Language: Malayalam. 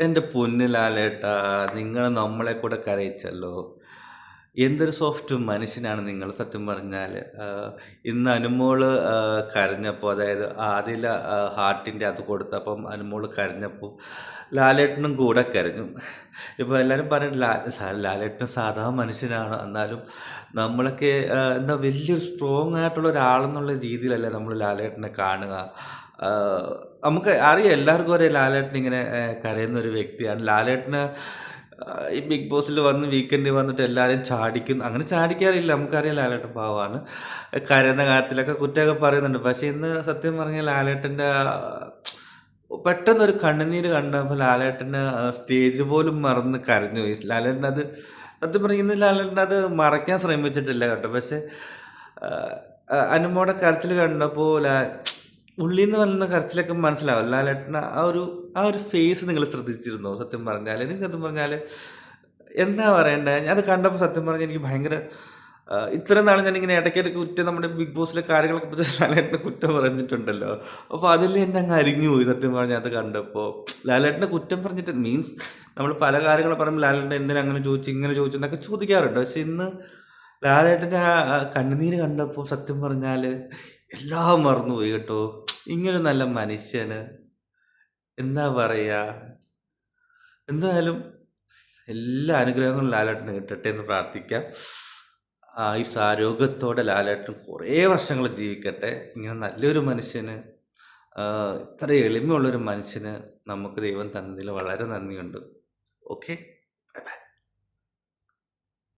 എന്റെ പൊന്നു ലാലേട്ടാ നിങ്ങൾ നമ്മളെ കൂടെ കരയിച്ചല്ലോ. എന്തൊരു സോഫ്റ്റ് മനുഷ്യനാണ് നിങ്ങൾ സത്യം പറഞ്ഞാൽ ഇന്ന് അനുമോൾ കരഞ്ഞപ്പോൾ അതായത് ആദില ഹാർട്ടിന്റെ അത് കൊടുത്തപ്പം അനുമോൾ കരഞ്ഞപ്പോൾ ലാലേട്ടനും കൂടെ കരഞ്ഞു. ഇപ്പോൾ എല്ലാവരും പറയും ലാ ലാലേട്ടൻ സാധാ മനുഷ്യനാണ്. എന്നാലും നമ്മളൊക്കെ എന്താ വലിയൊരു സ്ട്രോങ് ആയിട്ടുള്ള ഒരാളെന്നുള്ള രീതിയിലല്ലേ നമ്മൾ ലാലേട്ടനെ കാണുക. നമുക്ക് അറിയാം എല്ലാവർക്കും അറിയാം ലാലേട്ടൻ ഇങ്ങനെ കരയുന്ന ഒരു വ്യക്തിയാണ്. ലാലേട്ടന് ഈ ബിഗ് ബോസിൽ വന്ന് വീക്കെൻഡിൽ വന്നിട്ട് എല്ലാവരും ചാടിക്കുന്നു. അങ്ങനെ ചാടിക്കാറില്ല. നമുക്കറിയാം ലാലേട്ടൻ പാവമാണ് കരയുന്ന കാര്യത്തിലൊക്കെ കുറ്റമൊക്കെ പറയുന്നുണ്ട്. പക്ഷേ ഇന്ന് സത്യം പറഞ്ഞാൽ ലാലേട്ടന്റെ പെട്ടെന്നൊരു കണ്ണുനീര് കണ്ടപ്പോൾ ലാലേട്ടന് സ്റ്റേജ് പോലും മറന്ന് കരഞ്ഞു. പോയി ലാലേട്ടൻ അത് സത്യം പറഞ്ഞാൽ ഇന്ന് ലാലേട്ടൻ അത് മറയ്ക്കാൻ ശ്രമിച്ചിട്ടില്ല കേട്ടോ. പക്ഷേ അനുമോടെ കരച്ചിൽ കണ്ടപ്പോൾ ലാ ഉള്ളിൽ നിന്ന് വരുന്ന കരച്ചിലൊക്കെ മനസ്സിലാവും. ലാലേട്ടന് ആ ഒരു ആ ഒരു ഫേസ് നിങ്ങൾ ശ്രദ്ധിച്ചിരുന്നോ? സത്യം പറഞ്ഞാൽ എനിക്ക് സത്യം പറഞ്ഞാൽ എന്താ പറയണ്ടേ? അത് കണ്ടപ്പോൾ സത്യം പറഞ്ഞാൽ എനിക്ക് ഭയങ്കര ഇത്രയും നാൾ ഞാനിങ്ങനെ ഇടയ്ക്കിടയ്ക്ക് കുറ്റം നമ്മുടെ ബിഗ് ബോസിലെ കാര്യങ്ങളൊക്കെ പറ്റി ലാലേട്ടനെ കുറ്റം പറഞ്ഞിട്ടുണ്ടല്ലോ. അപ്പോൾ അതിൽ എന്നെ അങ്ങ് അരിഞ്ഞു പോയി സത്യം പറഞ്ഞാൽ അത് കണ്ടപ്പോൾ ലാലേട്ടനെ കുറ്റം പറഞ്ഞിട്ട് മീൻസ് നമ്മൾ പല കാര്യങ്ങൾ പറയുമ്പോൾ ലാലേട്ടൻ എന്തിനാ അങ്ങനെ ചോദിച്ചു ഇങ്ങനെ ചോദിച്ചു എന്നൊക്കെ ചോദിക്കാറുണ്ട്. പക്ഷെ ഇന്ന് ലാലേട്ടന്റെ ആ കണ്ണുനീര് കണ്ടപ്പോൾ സത്യം പറഞ്ഞാൽ എല്ലാം മറന്നുപോയി കേട്ടോ. ഇങ്ങനെ നല്ല മനുഷ്യന് എന്താ പറയുക എന്തായാലും എല്ലാ അനുഗ്രഹങ്ങളും ലാലേട്ടന് കിട്ടട്ടെ എന്ന് പ്രാർത്ഥിക്കാം. ആയുസ് ആരോഗ്യത്തോടെ ലാലേട്ടൻ കുറേ വർഷങ്ങൾ ജീവിക്കട്ടെ. ഇങ്ങനെ നല്ലൊരു മനുഷ്യന് ഇത്ര എളിമയുള്ളൊരു മനുഷ്യന് നമുക്ക് ദൈവം തന്നതിൽ വളരെ നന്ദിയുണ്ട്. ഓക്കെ?